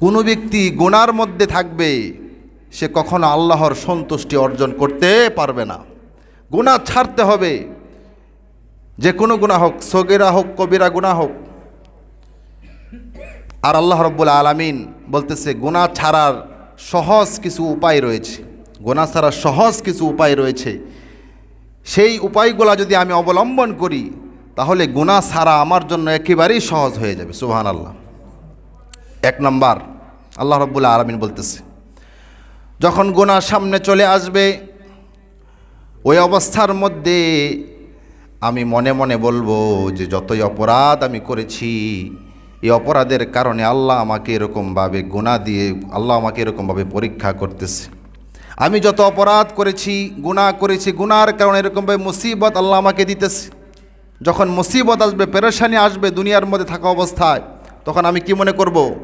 কোনো ব্যক্তি গোনার মধ্যে থাকবে, সে কখনো আল্লাহর সন্তুষ্টি অর্জন করতে পারবে না। গুনাহ ছাড়তে হবে। যে কোনো গুণা হোক, সগেরা হোক, কবিরা গুণা হোক। আর আল্লাহ রব্বুল আলামিন বলতেছে গুনাহ ছাড়ার সহজ কিছু উপায় রয়েছে। গোনা ছাড়ার সহজ কিছু উপায় রয়েছে। সেই উপায়গুলো যদি আমি অবলম্বন করি, তাহলে গুনাহ ছাড়া আমার জন্য একেবারেই সহজ হয়ে যাবে সুহান আল্লাহ এক নম্বর, আল্লাহ রব্বুল্লা আলমিন বলতেছে, যখন গুনাহ সামনে চলে আসবে, ওই অবস্থার মধ্যে আমি মনে মনে বলব যে যতই অপরাধ আমি করেছি, এই অপরাধের কারণে আল্লাহ আমাকে এরকমভাবে গুণা দিয়ে, আল্লাহ আমাকে এরকমভাবে পরীক্ষা করতেছে। আমি যত অপরাধ করেছি গুণা করেছি গুনার কারণে এরকমভাবে মুসিবত আল্লাহ আমাকে দিতেছে। যখন মুসিবত আসবে, পেরেশানি আসবে দুনিয়ার মধ্যে থাকা অবস্থায় তখন আমি কি মনে করব?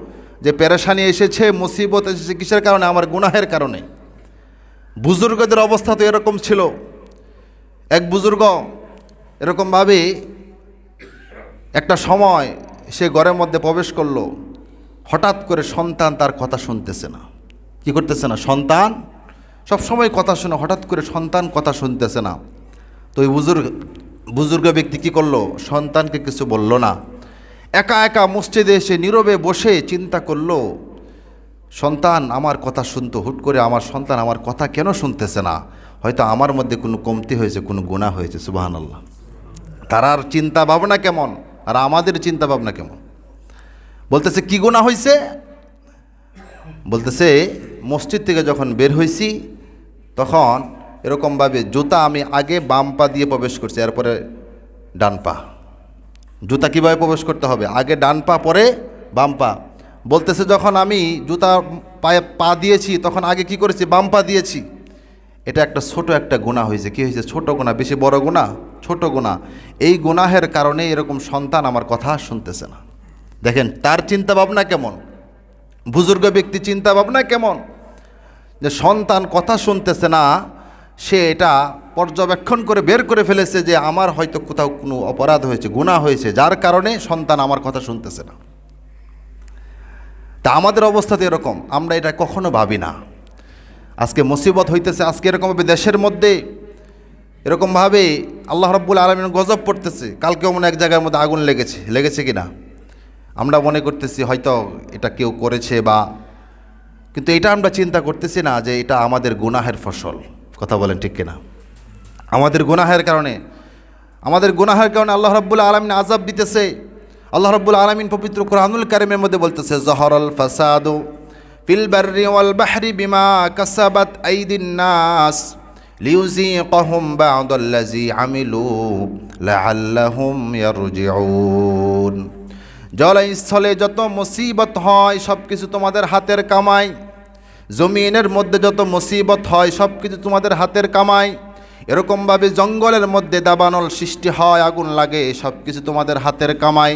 যে পেরেশানি এসেছে, মুসিবত এসেছে কিসের কারণে? আমার গুনাহের কারণে। বুজুর্গদের অবস্থা তো এরকম ছিল। এক বুজুর্গ এরকমভাবে একটা সময় সে ঘরের মধ্যে প্রবেশ করল। হঠাৎ করে সন্তান তার কথা শুনতেছে না। কি করতেছে না? সন্তান? সব সময় কথা শুনে হঠাৎ করে সন্তান কথা শুনতেছে না। তো ওই বুজুর্গ বুজুর্গ ব্যক্তি কি করল? সন্তানকে কিছু বলল না। একা একা মসজিদে এসে নীরবে বসে চিন্তা করল, সন্তান, আমার কথা শুনতো, হুট করে আমার সন্তান আমার কথা কেন শুনতেছে না? হয়তো আমার মধ্যে কোনো কমতি হয়েছে, কোনো গুণা হয়েছে সুবাহান আল্লাহ তারার চিন্তা ভাবনা কেমন? আর আমাদের চিন্তা ভাবনা কেমন? বলতেছে, কি গুণা হয়েছে বলতেছে, মসজিদ থেকে যখন বের হয়েছি তখন এরকমভাবে জুতা আমি আগে বাম পা দিয়ে প্রবেশ করছি, এরপরে ডান পা। জুতা কীভাবে প্রবেশ করতে হবে? আগে ডান পা, পরে বাম পা। বলতেছে, যখন আমি জুতা পায়ে পা দিয়েছি, তখন আগে কি করেছি? বাম পা দিয়েছি। এটা একটা ছোট একটা গুণা হয়েছে। কি হয়েছে? ছোট গুণা, বেশি বড় গুণা? ছোট গুণা। এই গুনাহের কারণে এরকম সন্তান আমার কথা শুনতেছে না। দেখেন, তার চিন্তা ভাবনা কেমন? বুজুর্গ ব্যক্তি চিন্তা ভাবনা কেমন? যে সন্তান কথা শুনতেছে না, সে এটা পর্যবেক্ষণ করে বের করে ফেলেছে যে আমার হয়তো কোথাও কোনো অপরাধ হয়েছে গুণা হয়েছে, যার কারণে সন্তান আমার কথা শুনতেছে না। তা আমাদের অবস্থা তো এরকম, আমরা এটা কখনো ভাবি না। আজকে মুসিবত হইতেছে, আজকে এরকমভাবে দেশের মধ্যে এরকমভাবে আল্লাহ রব্বুল আলমিন গজব পড়তেছে, কালকেও মনে এক জায়গার মধ্যে আগুন লেগেছে লেগেছে কি না আমরা মনে করতেছি হয়তো এটা কেউ করেছে বা, কিন্তু এটা আমরা চিন্তা করতেছি না যে এটা আমাদের গুনাহের ফসল। কথা বলেন ঠিক কিনা? আমাদের গুনাহের কারণে। আমাদের গুনাহের কারণে আল্লাহ রব্বুল আলমিন আজাব দিতেছে। আল্লাহ রব্বুল আলমিন পবিত্র কোরআনুল কারিমের মধ্যে বলতেছে, জহরল ফাসাদু ফিল জলস্থলে যত মুসিবত হয় সব কিছু তোমাদের হাতের কামাই। জমিনের মধ্যে যত মুসিবত হয় সব কিছু তোমাদের হাতের কামাই। এরকমভাবে জঙ্গলের মধ্যে দাবানল সৃষ্টি হয়, আগুন লাগে সব কিছু তোমাদের হাতের কামাই।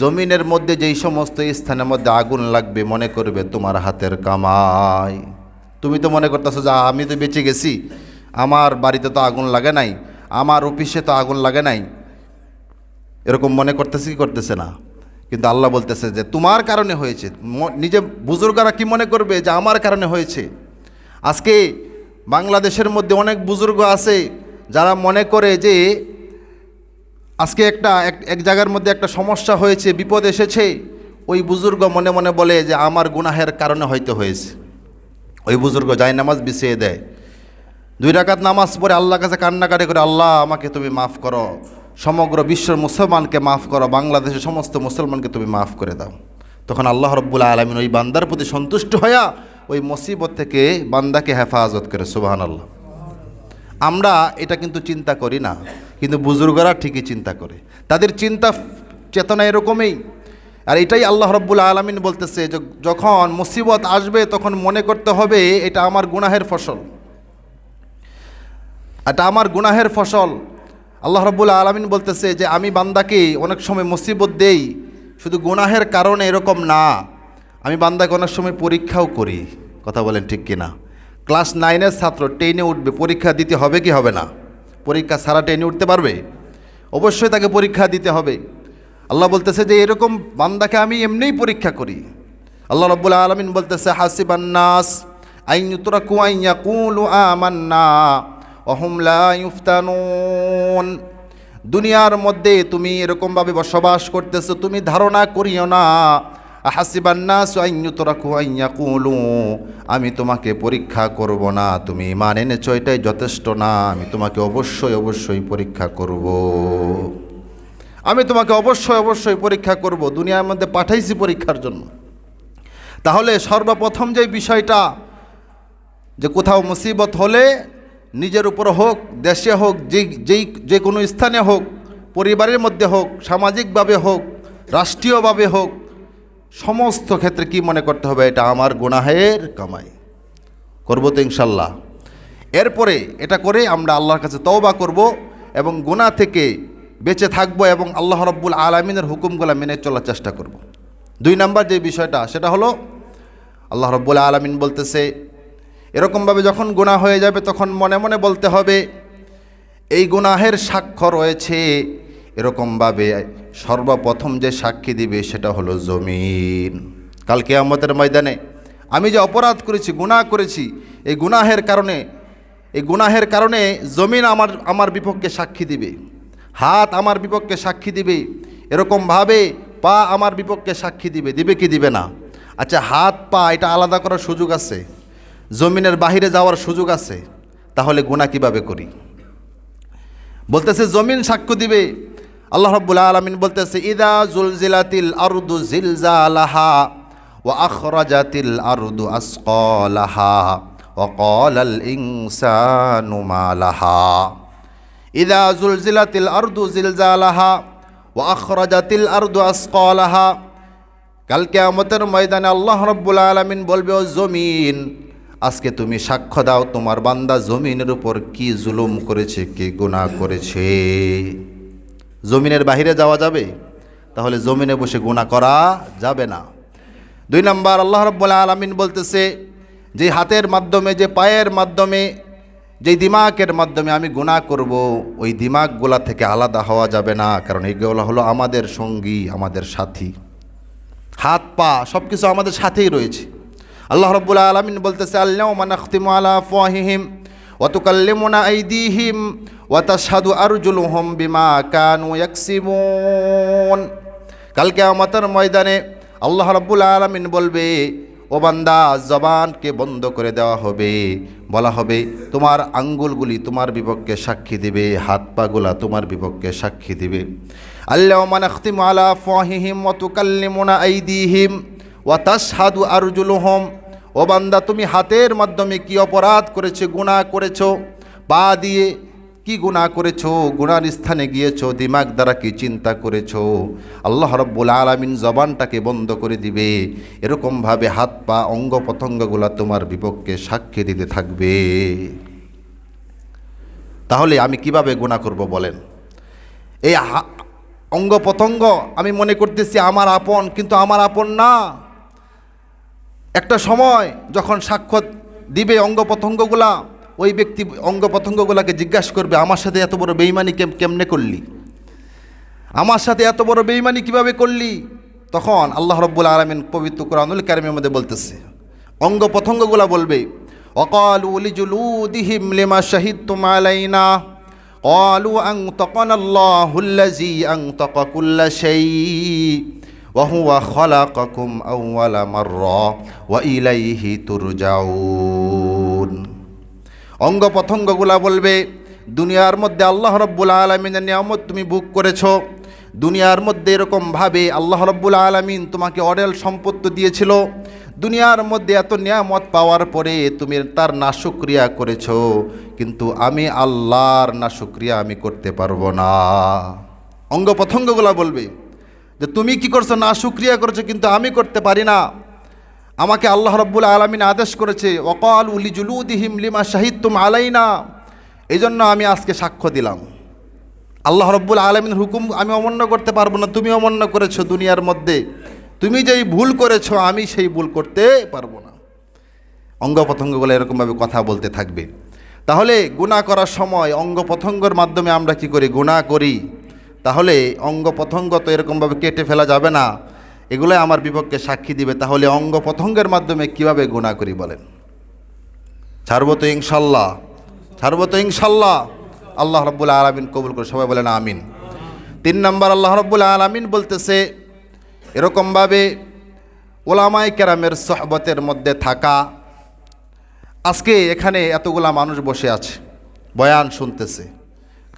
জমিনের মধ্যে যেই সমস্ত স্থানের মধ্যে আগুন লাগবে, মনে করবে তোমার হাতের কামাই। তুমি তো মনে করতেছো যে, আমি তো বেঁচে গেছি, আমার বাড়িতে তো আগুন লাগে নাই, আমার অফিসে তো আগুন লাগে নাই। এরকম মনে করতেছে কি করতেছে না? কিন্তু আল্লাহ বলতেছে যে, তোমার কারণে হয়েছে। নিজে বুজুর্গরা কি মনে করবে যে, আমার কারণে হয়েছে? আজকে বাংলাদেশের মধ্যে অনেক বুজুর্গ আছে যারা মনে করে যে আজকে একটা এক জায়গার মধ্যে একটা সমস্যা হয়েছে, বিপদ এসেছে। ওই বুজুর্গ মনে মনে বলে যে, আমার গুনাহের কারণে হয়তো হয়েছে। ওই বুজুর্গ যায় নামাজ বিছিয়ে দেয়। দুই রাকাত নামাজ পড়ে আল্লাহর কাছে কান্নাকাটি করে, আল্লাহ, আমাকে তুমি মাফ করো। সমগ্র বিশ্বের মুসলমানকে মাফ করো। বাংলাদেশের সমস্ত মুসলমানকে তুমি মাফ করে দাও। তখন আল্লাহ রব্বুল আলমিন ওই বান্দার প্রতি সন্তুষ্ট হইয়া ওই মুসিবত থেকে বান্দাকে হেফাজত করে সুবাহান আল্লাহ আমরা এটা কিন্তু চিন্তা করি না, কিন্তু বুজুর্গরা ঠিকই চিন্তা করে। তাদের চিন্তা, চেতনা এরকমই। আর এটাই আল্লাহ রব্বুল আলমিন বলতেছে যে, যখন মুসিবত আসবে, তখন মনে করতে হবে এটা আমার গুনাহের ফসল। এটা আমার গুনাহের ফসল। আল্লাহ রব্বুল আলমিন বলতেছে যে, আমি বান্দাকে অনেক সময় মুসিবত দেই, শুধু গুনাহের কারণে এরকম না। আমি বান্দাকে অনেক সময় পরীক্ষাও করি, কথা বলেন ঠিক কিনা। ক্লাস নাইনের ছাত্র টেনে উঠবে, পরীক্ষা দিতে হবে কি হবে না? পরীক্ষা সারা টেনে উঠতে পারবে? অবশ্যই তাকে পরীক্ষা দিতে হবে। আল্লাহ বলতেছে যে, এরকম বান্দাকে আমি এমনিই পরীক্ষা করি। আল্লাহ রব্বুল আলমিন বলতেছে হাসিবান্নাস আইন তুরাকু আইয়া কুলু আমান্না অহুম লা ইউফতানুন। দুনিয়ার মধ্যে তুমি এরকমভাবে বসবাস করতেছো, তুমি ধারণা করিও না। আমি তোমাকে পরীক্ষা করব না, তুমি মান এনেছ, এটাই যথেষ্ট না, আমি তোমাকে অবশ্যই অবশ্যই পরীক্ষা করব। আমি তোমাকে অবশ্যই অবশ্যই পরীক্ষা করব, দুনিয়ার মধ্যে পাঠাইছি পরীক্ষার জন্য। তাহলে সর্বপ্রথম যে বিষয়টা, যে কোথাও মুসিবত হলে, নিজের উপর হোক, দেশে হোক যেই যে কোনো স্থানে হোক, পরিবারের মধ্যে হোক, সামাজিকভাবে হোক, রাষ্ট্রীয়ভাবে হোক সমস্ত ক্ষেত্রে কি মনে করতে হবে? এটা আমার গুনাহের কামাই। করব তো ইনশাল্লাহ। এরপরে এটা করে আমরা আল্লাহর কাছে তওবা করব এবং গুনাহ থেকে বেঁচে থাকব এবং আল্লাহ রব্বুল আলমিনের হুকুমগুলো মেনে চলার চেষ্টা করব। দুই নাম্বার যে বিষয়টা, সেটা হলো, আল্লাহ রব্বুল আলমিন বলতেছে, এরকমভাবে যখন গুনাহ হয়ে যাবে তখন মনে মনে বলতে হবে, এই গুনাহের সাক্ষ্য রয়েছে। এরকমভাবে সর্বপ্রথম যে সাক্ষী দিবে সেটা হলো জমিন। কালকে আমাদের ময়দানে আমি যে অপরাধ করেছি, গুনাহ করেছি, এই গুনাহের কারণে, এই গুনাহের কারণে জমিন আমার আমার বিপক্ষে সাক্ষী দিবে, হাত আমার বিপক্ষে সাক্ষী দিবে, এরকমভাবে পা আমার বিপক্ষে সাক্ষী দিবে দিবে কি দিবে না? আচ্ছা হাত, পা, এটা আলাদা করার সুযোগ আছে? জমিনের বাহিরে যাওয়ার সুযোগ আছে? তাহলে গুণা কীভাবে করি? বলতেছে, জমিন সাক্ষ্য দিবে আল্লাহ রব্বুল আলমিন বলতেছে, ইদা জুলজিলাতিল আরদু জিলজালাহা ও আখরাজাতিল আরদু আসকালাহা কলাল ইনসানু মালাহা। ইদা জুলজিলাতিল আরদু জিলজালাহা ও আখরাজাতিল আরদু আসকালাহা। কালকে আমতের ময়দানে আল্লাহ রব্বুল আলমিন বলবে, ও জমিন, আজকে তুমি সাক্ষ্য দাও, তোমার বান্দা জমিনের উপর কি জুলুম করেছে, কি গুণা করেছে? জমিনের বাহিরে যাওয়া যাবে? তাহলে জমিনে বসে গুণা করা যাবে না। দুই নম্বর, আল্লাহ রব্বুল্লা আলমিন বলতেছে, যে হাতের মাধ্যমে, যে পায়ের মাধ্যমে, যে দিমাগের মাধ্যমে আমি গুণা করব, ওই দিমাগগুলা থেকে আলাদা হওয়া যাবে না, কারণ এইগুলো হলো আমাদের সঙ্গী, আমাদের সাথী। হাত, পা সব কিছু আমাদের সাথেই রয়েছে। আল্লাহ রব্বুল আলমিন বলতেছে আল্লাহ মানাখতিমু আলা ফাহিহিম ওয়াতুকাল্লিমুনা আইদিহিম ওয়াতাশহাদু আরজুলুহুম বিমা কানু কালকে আমাদের ময়দানে আল্লাহ রব্বুল আলমিন বলবে, ও বান্দা, জবানকে বন্ধ করে দেওয়া হবে। বলা হবে, তোমার আঙ্গুলগুলি তোমার বিপক্ষে সাক্ষী দিবে হাত পাগুলা তোমার বিপক্ষে সাক্ষী দিবে। আল্লাহ মানাখতিমু আলা আরজুলুহুম। ও বান্দা, তুমি হাতের মাধ্যমে কি অপরাধ করেছ, গুনাহ করেছ? পা দিয়ে কি গুণা করেছ? গুণার স্থানে গিয়েছো, দিমাগ দ্বারা কি চিন্তা করেছ? আল্লাহ রব্বুল আলামিন জবানটাকে বন্ধ করে দিবে। এরকমভাবে হাত, পা, অঙ্গ প্রত্যঙ্গগুলো তোমার বিপক্ষে সাক্ষী দিতে থাকবে। তাহলে আমি কীভাবে গুণা করব বলেন? এই অঙ্গ প্রত্যঙ্গ আমি মনে করতেছি আমার আপন, কিন্তু আমার আপন না। একটা সময় যখন সাক্ষ্য দিবে অঙ্গ প্রত্যঙ্গগুলা ওই ব্যক্তি অঙ্গ প্রত্যঙ্গগুলাকে জিজ্ঞাসা করবে আমার সাথে এত বড় বেইমানি কেম কেমনে করলি আমার সাথে এত বড় বেইমানি কিভাবে করলি তখন আল্লাহ রব্বুল আলমিন পবিত্র কোরআনুল কারিমের মধ্যে বলতেছে অঙ্গ প্রত্যঙ্গগুলা বলবে অকাল উলিজুলুদিহিম লিমা শাহিদ তুমালাইনা قالوا أنطقنا الله الذي أنطق كل شيء وهو خلقكم أول مرة وإليه ترجعون অঙ্গ প্রত্যঙ্গগুলা বলবে, দুনিয়ার মধ্যে আল্লাহ রব্বুল আলমিনের নিয়ামত তুমি বুক করেছ। দুনিয়ার মধ্যে এরকমভাবে আল্লাহ রব্বুল আলমিন তোমাকে অডেল সম্পত্তি দিয়েছিল। দুনিয়ার মধ্যে এত নিয়ামত পাওয়ার পরে তুমি তার নাশুক্রিয়া করেছ। কিন্তু আমি আল্লাহর নাশুক্রিয়া আমি করতে পারব না। অঙ্গ প্রত্যঙ্গগুলা বলবে যে, তুমি কি করছ? না সুক্রিয়া করছ, কিন্তু আমি করতে পারি না। আমাকে আল্লাহ রব্বুল আলমিন আদেশ করেছে অকাল উলি জুলুদিহিম লিমা শাহিদ আলাইনা। এই জন্য আমি আজকে সাক্ষ্য দিলাম। আল্লাহ রব্বুল আলমিন হুকুম আমি অমান্য করতে পারব না, তুমি অমান্য করেছ দুনিয়ার মধ্যে। তুমি যেই ভুল করেছ, আমি সেই ভুল করতে পারব না। অঙ্গ প্রত্যঙ্গগুলো এরকমভাবে কথা বলতে থাকবে। তাহলে গুণা করার সময় অঙ্গ প্রত্যঙ্গর মাধ্যমে আমরা কি করি? গুণা করি। তাহলে অঙ্গ প্রত্যঙ্গ তো এরকমভাবে কেটে ফেলা যাবে না। এগুলোই আমার বিপক্ষে সাক্ষী দিবে, তাহলে অঙ্গ প্রত্যঙ্গের মাধ্যমে কীভাবে গুণা করি বলেন? ছাড়ব তো ইনশাল্লাহ, ছাড়ব তো ইনশাল্লাহ। আল্লাহ রব্বুল আলমিন কবুল করে সবাই বলেন আমিন। তিন নম্বর, আল্লাহ রব্বুল আলমিন বলতেছে, এরকমভাবে ওলামাই কেরামের সহবতের মধ্যে থাকা, আজকে এখানে এতগুলা মানুষ বসে আছে, বয়ান শুনতেছে।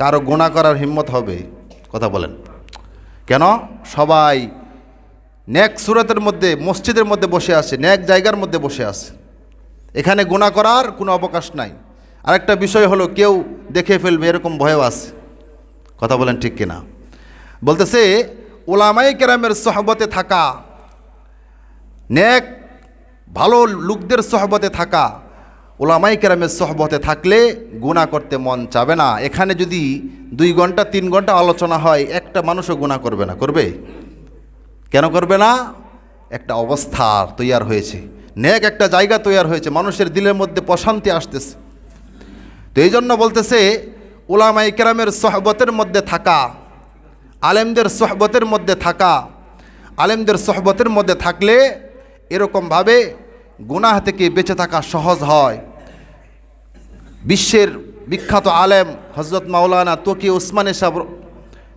কারও গুণা করার হিম্মত হবে, কথা বলেন। কেন? সবাই ন্যাক সুরতের মধ্যে, মসজিদের মধ্যে বসে আছে ন্যাক জায়গার মধ্যে বসে আছে। এখানে গুণা করার কোনো অবকাশ নাই। আরেকটা বিষয় হলো, কেউ দেখে ফেলবে, এরকম ভয়ও আছে। কথা বলেন ঠিক কিনা? বলতেছে ওলামাই কেরামের সহবতে থাকা ন্যাক ভালো লোকদের সহবতে থাকা ওলামাই কেরামের সহবতে থাকলে গুণা করতে মন চাবে না। এখানে যদি দুই ঘণ্টা, তিন ঘণ্টা আলোচনা হয়, একটা মানুষও গুণা করবে না, করবে? কেন করবে না? একটা অবস্থা তৈয়ার হয়েছে। নেক একটা জায়গা তৈয়ার হয়েছে। মানুষের দিলের মধ্যে প্রশান্তি আসতেছে। তো এই জন্য বলতেছে ওলামাই কেরামের সহবতের মধ্যে থাকা, আলেমদের সহবতের মধ্যে থাকা, আলেমদের সহবতের মধ্যে থাকলে এরকমভাবে গুনাহ থেকে বেঁচে থাকা সহজ হয়। বিশ্বের বিখ্যাত আলেম হজরত মাওলানা তকি ওসমানে সাহ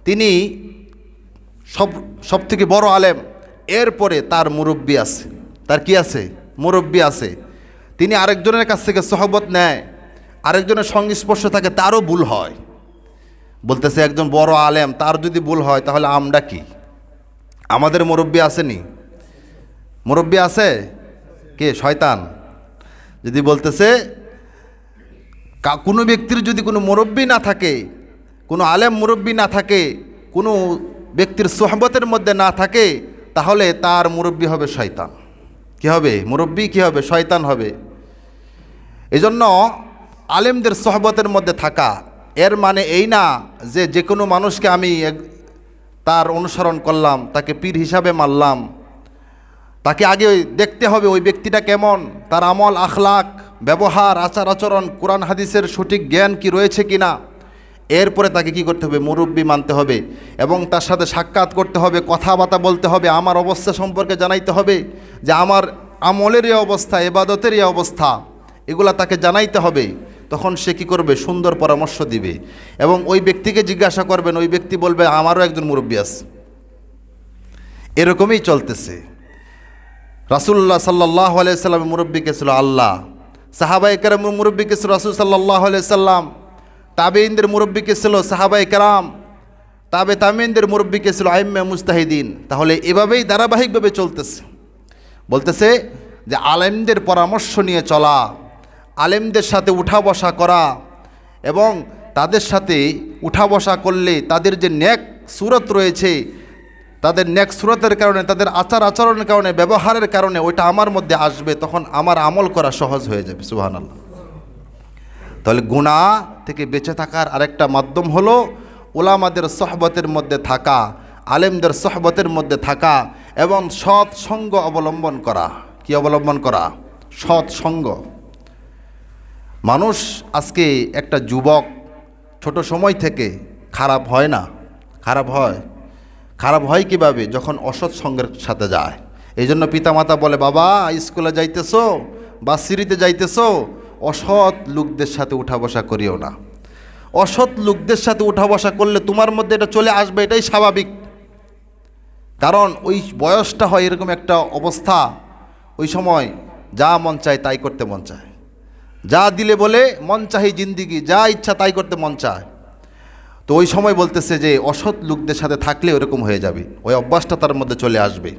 তিনি সব সব থেকে বড় আলেম, এরপরে তার মুরব্বী আছে। তার কি আছে? মুরব্বী আছে। তিনি আরেকজনের কাছ থেকে সহবত নেয়, আরেকজনের সংস্পর্শ থাকে, তারও ভুল হয়। বলতেছে, একজন বড় আলেম, তার যদি ভুল হয়, তাহলে আমরা কি? আমাদের মুরব্বী আসেনি। মুরব্বী আছে? কে? শয়তান। যদি বলতেছে কোনো ব্যক্তির যদি কোনো মুরব্বী না থাকে, কোনো আলেম মুরব্বী না থাকে, কোনো ব্যক্তির সোহবতের মধ্যে না থাকে, তাহলে তার মুরব্বী হবে শয়তান। কি হবে? মুরব্বী কি হবে? শয়তান হবে। এজন্য আলেমদের সহবতের মধ্যে থাকা, এর মানে এই না যে যে কোনো মানুষকে আমি তার অনুসরণ করলাম, তাকে পীর হিসাবে মানলাম, তাকে আগে দেখতে হবে ওই ব্যক্তিটা কেমন, তার আমল, আখলাক, ব্যবহার, আচার আচরণ, কোরআন, হাদিসের সঠিক জ্ঞান কি রয়েছে কি না এরপরে তাকে কি করতে হবে? মুরব্বী মানতে হবে এবং তার সাথে সাক্ষাৎ করতে হবে, কথাবার্তা বলতে হবে, আমার অবস্থা সম্পর্কে জানাইতে হবে যে আমার আমলের এই অবস্থা, এবাদতের এই অবস্থা, এগুলা তাকে জানাইতে হবে। তখন সে কি করবে? সুন্দর পরামর্শ দিবে এবং ওই ব্যক্তিকে জিজ্ঞাসা করবেন, ওই ব্যক্তি বলবে, আমারও একজন মুরব্বী আছে। এরকমই চলতেছে। রাসুল্লাহ সাল্লাহ আলাইসাল্লাম মুরব্বীকে ছিল? আল্লাহ। সাহাবাই মুরব্বী মুরব্বীকে ছিল? রাসুল সাল্লাহ আলাইসাল্লাম তাবেইনদের মুরব্বীকে ছিল সাহাবাই কেরাম, তাবে তামিনদের মুরব্বীকে ছিল আইম্মে মুস্তাহিদিন তাহলে এভাবেই ধারাবাহিকভাবে চলতেছে। বলতেছে যে আলেমদের পরামর্শ নিয়ে চলা, আলেমদের সাথে উঠা বসা করা এবং তাদের সাথে উঠা বসা করলে তাদের যে ন্যাক সুরত রয়েছে, তাদের ন্যাক সুরতের কারণে, তাদের আচার আচরণের কারণে, ব্যবহারের কারণে ওইটা আমার মধ্যে আসবে, তখন আমার আমল করা সহজ হয়ে যাবে সুহান আল্লাহ তাহলে গুণা থেকে বেঁচে থাকার আরেকটা মাধ্যম হলো ওলামাদের সহবতের মধ্যে থাকা, আলেমদের সহবতের মধ্যে থাকা এবং সৎ সঙ্গ অবলম্বন করা। কি অবলম্বন করা? সৎ সঙ্গ। মানুষ আজকে একটা যুবক ছোট সময় থেকে খারাপ হয় না, খারাপ হয়। খারাপ হয় কীভাবে? যখন অসৎ সঙ্গের সাথে যায়। এই জন্য পিতামাতা বলে, বাবা, স্কুলে যাইতেছো? বা সিঁড়িতে যাইতেছো? অসৎ লোকদের সাথে উঠা বসা করিও না। অসৎ লোকদের সাথে উঠা বসা করলে তোমার মধ্যে এটা চলে আসবে, এটাই স্বাভাবিক। কারণ ওই বয়সটা হয় এরকম একটা অবস্থা, ওই সময় যা মন চায় তাই করতে মন চায়। যা দিলে বলে মন চাহি জিন্দিগি, যা ইচ্ছা তাই করতে মন চায়। তো ওই সময় বলতেছে যে অসৎ লোকদের সাথে থাকলে ওরকম হয়ে যাবে, ওই অভ্যাসটা তার মধ্যে চলে আসবে।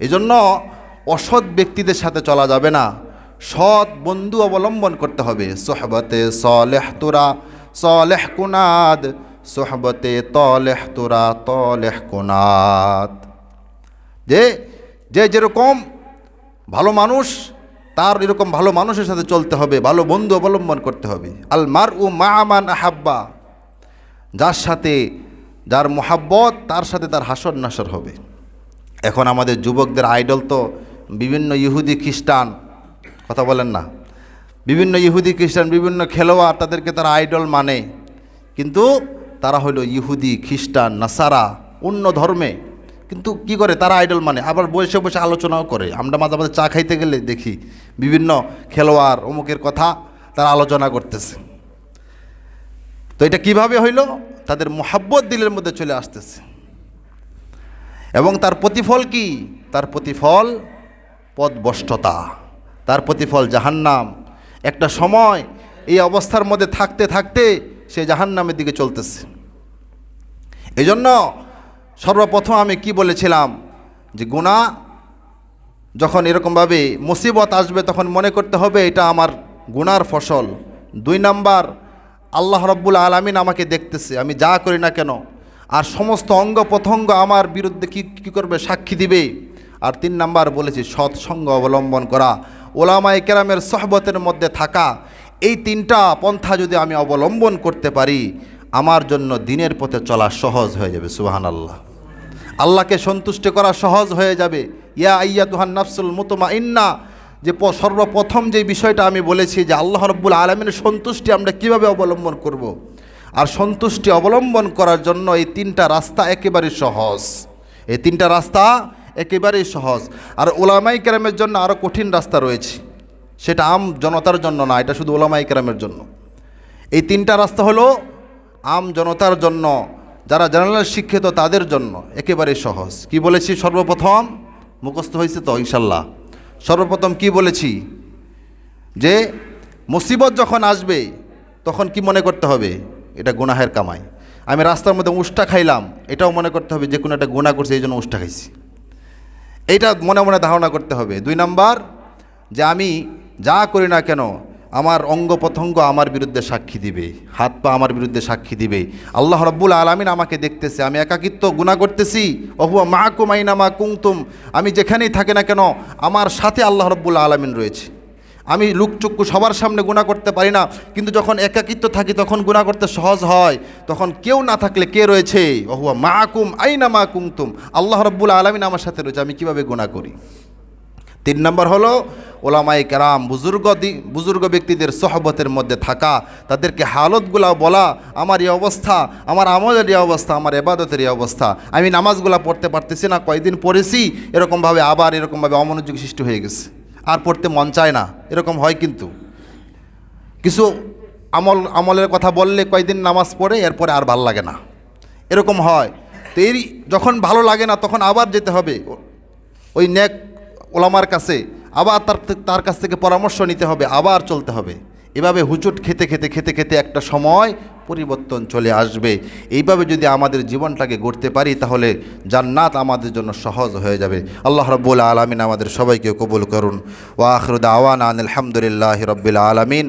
এজন্য অসৎ ব্যক্তিদের সাথে চলা যাবে না। সৎ বন্ধু অবলম্বন করতে হবে। সোহবতে সলেহ তোরা, সলেহ কুনাদ, সোহবতে তলেহ তোরা, তলেহ কুনাদ। যে যে যেরকম ভালো মানুষ, তার এরকম ভালো মানুষের সাথে চলতে হবে, ভালো বন্ধু অবলম্বন করতে হবে। আল মার উ মা আমান আহাব্বা, যার সাথে, যার মোহাব্বত, তার সাথে তার হাসর নাসর হবে। এখন আমাদের যুবকদের আইডল তো বিভিন্ন ইহুদি খ্রিস্টান কথা বলেন না। বিভিন্ন ইহুদি খ্রিস্টান, বিভিন্ন খেলোয়াড় তাদেরকে তারা আইডল মানে। কিন্তু তারা হলো ইহুদি, খ্রিস্টান, নাসারা, অন্য ধর্মে। কিন্তু কি করে? তারা আইডল মানে। আবার বসে বসে আলোচনাও করে। আমরা মাঝে মাঝে চা খাইতে গেলে দেখি বিভিন্ন খেলোয়াড় অমুকের কথা তারা আলোচনা করতেছে। তো এটা কীভাবে হইল? তাদের মোহাব্বত দিলের মধ্যে চলে আসতেছে। এবং তার প্রতিফল কি? তার প্রতিফল পদবষ্টতা তার প্রতিফল জাহান্নাম। একটা সময় এই অবস্থার মধ্যে থাকতে থাকতে সে জাহান্নামের দিকে চলতেছে। এই জন্য সর্বপ্রথম আমি কি বলেছিলাম যে গুণা যখন এরকমভাবে মুসিবত আসবে তখন মনে করতে হবে এটা আমার গুনার ফসল। দুই নাম্বার, আল্লাহ রব্বুল আলমিন আমাকে দেখতেছে, আমি যা করি না কেন? আর সমস্ত অঙ্গ প্রত্যঙ্গ আমার বিরুদ্ধে কি, কী করবে? সাক্ষী দিবে। আর তিন নাম্বার বলেছি, সৎসঙ্গ অবলম্বন করা। ওলামাই কেরামের সহবতের মধ্যে থাকা এই তিনটা পন্থা যদি আমি অবলম্বন করতে পারি, আমার জন্য দিনের পথে চলা সহজ হয়ে যাবে সুহান আল্লাহ আল্লাহকে সন্তুষ্ট করা সহজ হয়ে যাবে। ইয়া আইয়া তুহান নাফসুল মুতমা ইন্না যে সর্বপ্রথম যে বিষয়টা আমি বলেছি যে আল্লাহ রব্বুল আলমিনের সন্তুষ্টি আমরা কীভাবে অবলম্বন করব। আর সন্তুষ্টি অবলম্বন করার জন্য এই তিনটা রাস্তা একেবারে সহজ। এই তিনটা রাস্তা একেবারেই সহজ। আর ওলামাই কেরামের জন্য আরও কঠিন রাস্তা রয়েছে। সেটা আম জনতার জন্য না, এটা শুধু ওলামাই কেরামের জন্য। এই তিনটা রাস্তা হলো আম জনতার জন্য, যারা জেনারেল শিক্ষিত তাদের জন্য একেবারে সহজ। কি বলেছি সর্বপ্রথম? মুখস্থ হয়েছে তো, ইনশাল্লাহ। সর্বপ্রথম কি বলেছি? যে মুসিবত যখন আসবে, তখন কি মনে করতে হবে? এটা গুনাহের কামাই। আমি রাস্তার মধ্যে উষ্টা খাইলাম, এটাও মনে করতে হবে যে কোনো একটা গুণা করছে, এই জন্য উষ্টা খাইছি। এইটা মনে মনে ধারণা করতে হবে। দুই নাম্বার, যে আমি যা করি না কেন, আমার অঙ্গ প্রত্যঙ্গ আমার বিরুদ্ধে সাক্ষী দিবে, হাত পা আমার বিরুদ্ধে সাক্ষী দিবে। আল্লাহ রব্বুল আলমিন আমাকে দেখতেছে, আমি একাকিত্ব গুণা করতেছি। অহুয়া মা কুমাইনা কুংতুম আমি যেখানেই থাকি না কেন, আমার সাথে আল্লাহ রব্বুল আলমিন রয়েছে। আমি লুকচুক্কু সবার সামনে গুণা করতে পারি না, কিন্তু যখন একাকিত্ব থাকি তখন গুণা করতে সহজ হয়। তখন কেউ না থাকলে কে রয়েছে? অহুয়া মা কুম আইনা মা কুমতুম আল্লাহ রব্বুল আলমিন আমার সাথে রয়েছে, আমি কীভাবে গুণা করি? তিন নম্বর হলো ওলামাই কেরাম, বুজুর্গ বুজুর্গ ব্যক্তিদের সহবতের মধ্যে থাকা, তাদেরকে হালতগুলা বলা, আমার এই অবস্থা, আমার আমলের এই অবস্থা, আমার এবাদতের এই অবস্থা। আমি নামাজগুলা পড়তে পারতেছি না, কয়দিন পড়েছি, এরকমভাবে আবার এরকমভাবে অমনোযোগ সৃষ্টি হয়ে গেছে। আর পড়তে মন চায় না, এরকম হয় কিন্তু। কিছু আমল, আমলের কথা বললে কয়দিন নামাজ পড়ে, এরপরে আর ভালো লাগে না। এরকম হয়। তো এই যখন ভালো লাগে না, তখন আবার যেতে হবে। ওই নেক ওলামার কাছে, আবার তার তার কাছ থেকে পরামর্শ নিতে হবে, আবার চলতে হবে। এভাবে হুচুট খেতে খেতে খেতে খেতে একটা সময় পরিবর্তন চলে আসবে। এইভাবে যদি আমাদের জীবনটাকে গড়তে পারি, তাহলে জান্নাত আমাদের জন্য সহজ হয়ে যাবে। আল্লাহ রব্বুল আলমিন আমাদের সবাইকে কবুল করুন। ওয়াখরুদ আওয়ান আলহামদুলিল্লাহ রব্বিল আলমিন।